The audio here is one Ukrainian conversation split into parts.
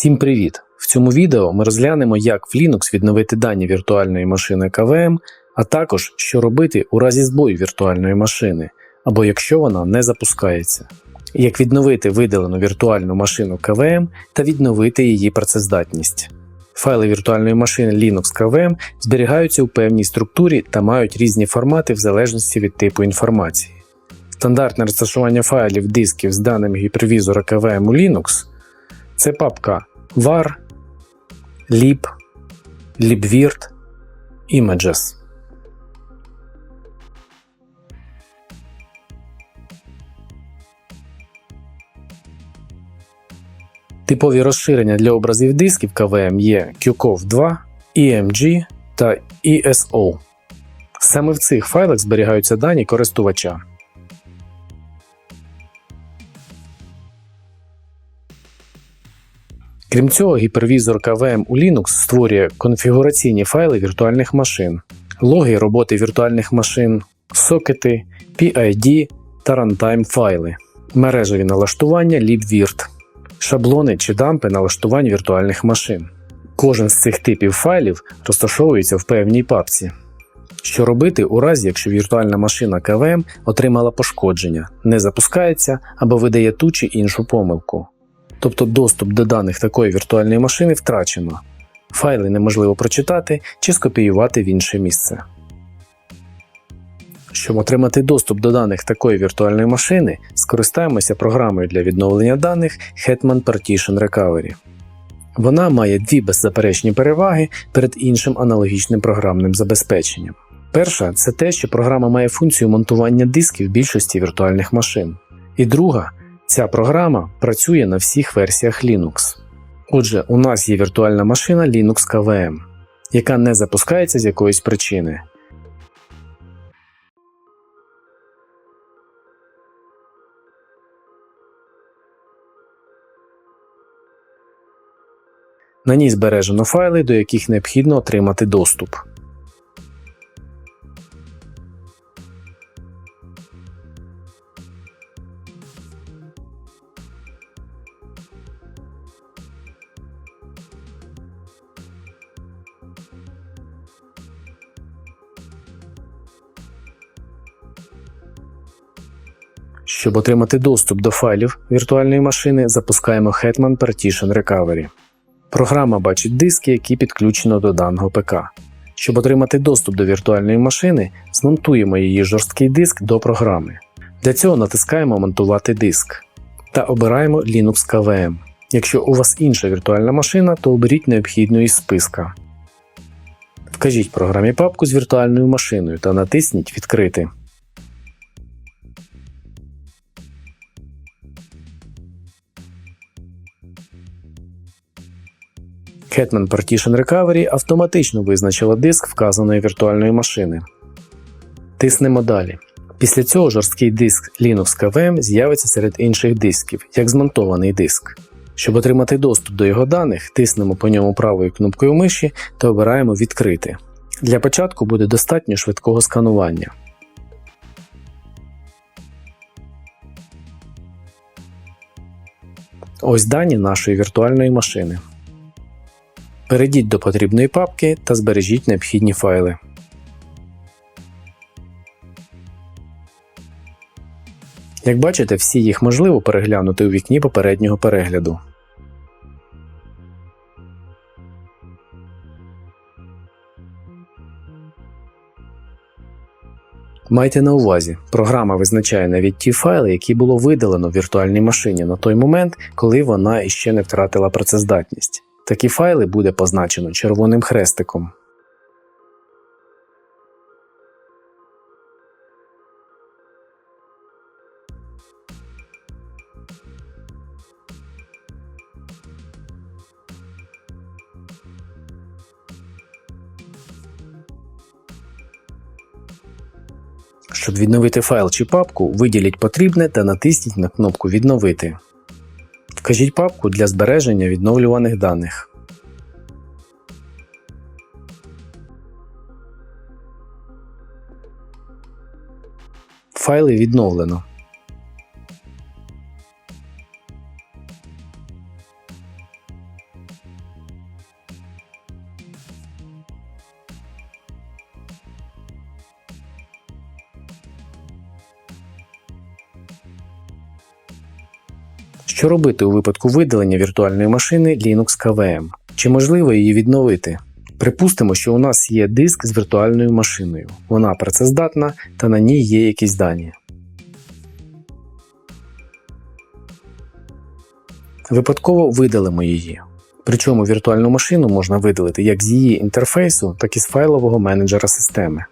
Всім привіт! В цьому відео ми розглянемо, як в Linux відновити дані віртуальної машини KVM, а також що робити у разі збою віртуальної машини, або якщо вона не запускається, як відновити видалену віртуальну машину KVM та відновити її працездатність. Файли віртуальної машини Linux KVM зберігаються у певній структурі та мають різні формати в залежності від типу інформації. Стандартне розташування файлів дисків з даними гіпервізора KVM у Linux це папка var, lib, libvirt, images. Типові розширення для образів дисків KVM є QCOV 2, EMG та ESO. Саме в цих файлах зберігаються дані користувача. Крім цього, гіпервізор KVM у Linux створює конфігураційні файли віртуальних машин, логи роботи віртуальних машин, сокети, PID та runtime файли, мережеві налаштування libvirt, шаблони чи дампи налаштувань віртуальних машин. Кожен з цих типів файлів розташовується в певній папці. Що робити у разі, якщо віртуальна машина KVM отримала пошкодження, не запускається або видає ту чи іншу помилку. Тобто доступ до даних такої віртуальної машини втрачено. Файли неможливо прочитати чи скопіювати в інше місце. Щоб отримати доступ до даних такої віртуальної машини, скористаємося програмою для відновлення даних Hetman Partition Recovery. Вона має дві беззаперечні переваги перед іншим аналогічним програмним забезпеченням. Перша це те, що програма має функцію монтування дисків більшості віртуальних машин. І друга Ця програма працює на всіх версіях Linux. Отже, у нас є віртуальна машина Linux KVM, яка не запускається з якоїсь причини. На ній збережено файли, до яких необхідно отримати доступ. Щоб отримати доступ до файлів віртуальної машини, запускаємо Hetman Partition Recovery. Програма бачить диски, які підключено до даного ПК. Щоб отримати доступ до віртуальної машини, змонтуємо її жорсткий диск до програми. Для цього натискаємо Монтувати диск та обираємо Linux KVM. Якщо у вас інша віртуальна машина, то оберіть необхідну із списка. Вкажіть програмі папку з віртуальною машиною та натисніть Відкрити. Hetman Partition Recovery автоматично визначила диск вказаної віртуальної машини. Тиснемо далі. Після цього жорсткий диск Linux KVM з'явиться серед інших дисків, як змонтований диск. Щоб отримати доступ до його даних, тиснемо по ньому правою кнопкою миші та обираємо Відкрити. Для початку буде достатньо швидкого сканування. Ось дані нашої віртуальної машини. Перейдіть до потрібної папки та збережіть необхідні файли. Як бачите, всі їх можливо переглянути у вікні попереднього перегляду. Майте на увазі, програма визначає навіть ті файли, які було видалено в віртуальній машині на той момент, коли вона іще не втратила працездатність. Такі файли буде позначено червоним хрестиком. Щоб відновити файл чи папку, виділіть потрібне та натисніть на кнопку Відновити. Вкажіть папку для збереження відновлюваних даних. Файли відновлено. Що робити у випадку видалення віртуальної машини Linux KVM? Чи можливо її відновити? Припустимо, що у нас є диск з віртуальною машиною. Вона працездатна та на ній є якісь дані. Випадково видалимо її. Причому віртуальну машину можна видалити як з її інтерфейсу, так і з файлового менеджера системи.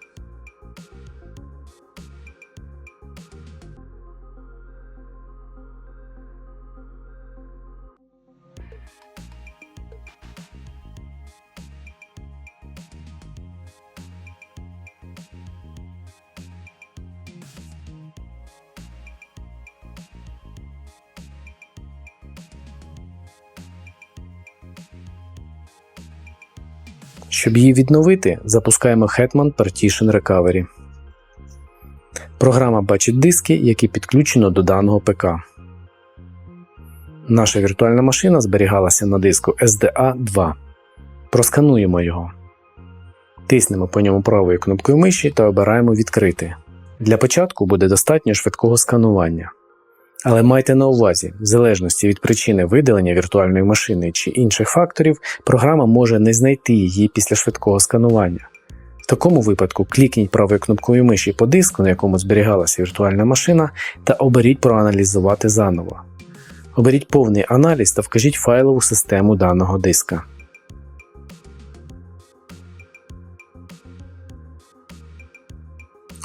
Щоб її відновити, запускаємо Hetman Partition Recovery. Програма бачить диски, які підключено до даного ПК. Наша віртуальна машина зберігалася на диску SDA 2. Проскануємо його. Тиснемо по ньому правою кнопкою миші та обираємо Відкрити. Для початку буде достатньо швидкого сканування. Але майте на увазі, в залежності від причини видалення віртуальної машини чи інших факторів, програма може не знайти її після швидкого сканування. В такому випадку клікніть правою кнопкою миші по диску, на якому зберігалася віртуальна машина, та оберіть проаналізувати заново. Оберіть повний аналіз та вкажіть файлову систему даного диска.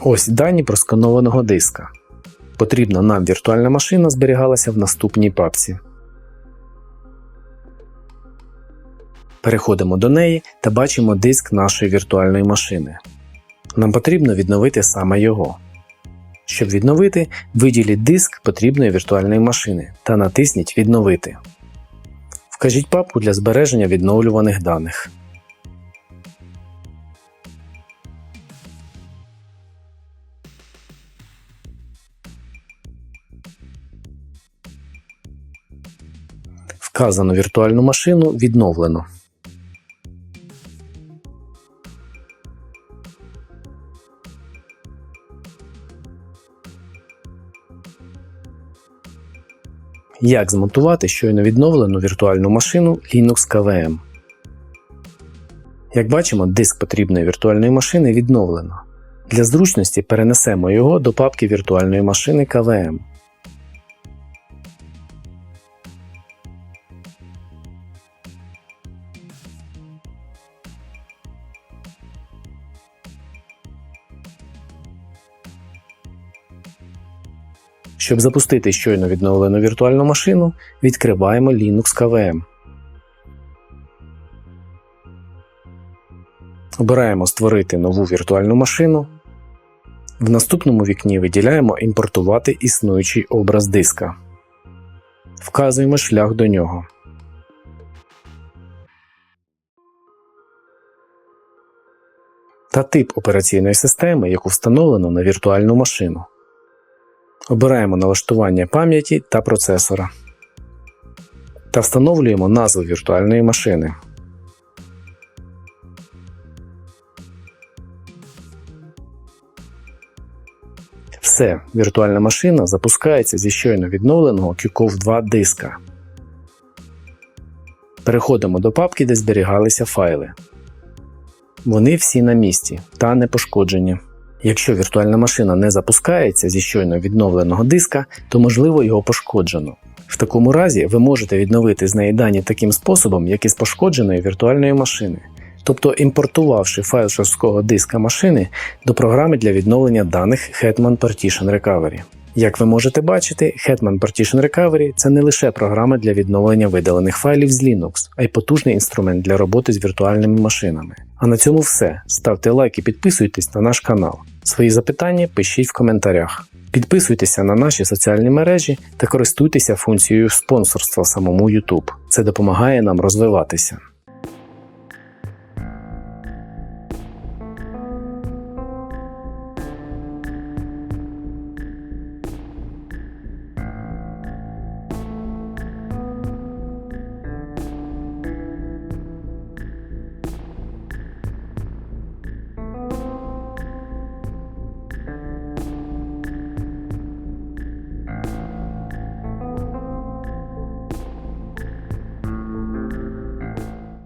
Ось дані просканованого диска. Потрібна нам віртуальна машина зберігалася в наступній папці. Переходимо до неї та бачимо диск нашої віртуальної машини. Нам потрібно відновити саме його. Щоб відновити, виділіть диск потрібної віртуальної машини та натисніть Відновити. Вкажіть папку для збереження відновлюваних даних. Вказану віртуальну машину відновлено. Як змонтувати щойно відновлену віртуальну машину Linux KVM? Як бачимо, диск потрібної віртуальної машини відновлено. Для зручності перенесемо його до папки віртуальної машини KVM. Щоб запустити щойно відновлену віртуальну машину, відкриваємо Linux KVM. Обираємо Створити нову віртуальну машину. В наступному вікні виділяємо Імпортувати існуючий образ диска. Вказуємо шлях до нього. Та тип операційної системи, яку встановлено на віртуальну машину. Обираємо налаштування пам'яті та процесора та встановлюємо назву віртуальної машини. Все, віртуальна машина запускається зі щойно відновленого QCOV 2 диска. Переходимо до папки, де зберігалися файли. Вони всі на місці та не пошкоджені. Якщо віртуальна машина не запускається зі щойно відновленого диска, то можливо його пошкоджено. В такому разі ви можете відновити з неї дані таким способом, як і з пошкодженої віртуальної машини, тобто імпортувавши файл жорсткого диска машини до програми для відновлення даних Hetman Partition Recovery. Як ви можете бачити, Hetman Partition Recovery це не лише програма для відновлення видалених файлів з Linux, а й потужний інструмент для роботи з віртуальними машинами. А на цьому все. Ставте лайк і підписуйтесь на наш канал. Свої запитання пишіть в коментарях. Підписуйтеся на наші соціальні мережі та користуйтеся функцією спонсорства самому YouTube. Це допомагає нам розвиватися.